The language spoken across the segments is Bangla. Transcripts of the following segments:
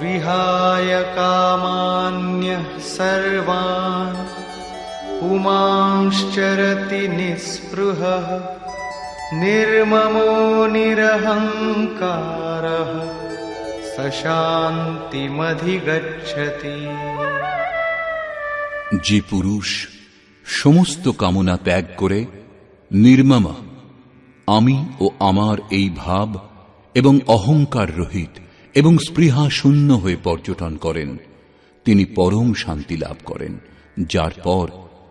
विहाय कामान्यः सर्वान् पुमांश्चरति निःस्पृहः निर्ममो निरहङ्कारः स शान्तिमधिगच्छति যে পুরুষ সমস্ত কামনা ত্যাগ করে নির্মমা আমি ও আমার এই ভাব এবং অহংকার রহিত এবং স্পৃহা শূন্য হয়ে পর্যটন করেন। তিনি পরম শান্তি লাভ করেন, যার পর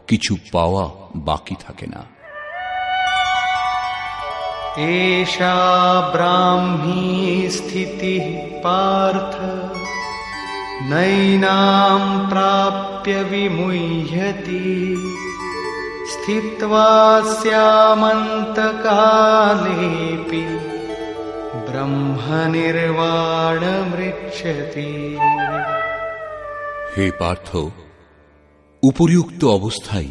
কিছু পাওয়া বাকি থাকে না। এষা ব্রাহ্মী স্থিতি পার্থ, নৈনাম প্রাপ্য বিমুহ্যতি স্থিত শ্যামন্তকালেপি হে পার্থ, উপরিউক্ত অবস্থাই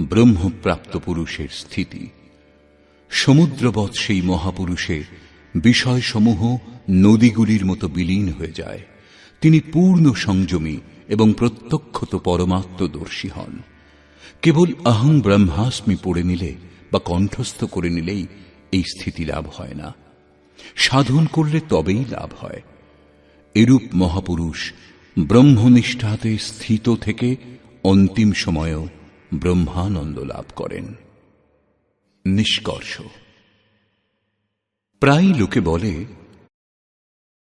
ব্রহ্মপ্রাপ্ত পুরুষের স্থিতি। সমুদ্রবৎ সেই মহাপুরুষের বিষয়সমূহ নদীগুলির মতো বিলীন হয়ে যায়। তিনি পূর্ণ সংযমী এবং প্রত্যক্ষত পরমাত্মদর্শী হন। কেবল আহং ব্রহ্মাস্মি পড়ে নিলে বা কণ্ঠস্থ করে নিলেই এই স্থিতি লাভ হয় না। সাধন করলে তবেই লাভ হয়। এরূপ মহাপুরুষ ব্রহ্মনিষ্ঠাতে স্থিত থেকে অন্তিম সময়েও ব্রহ্মানন্দ লাভ করেন। নিষ্কর্ষ। প্রায় লোকে বলে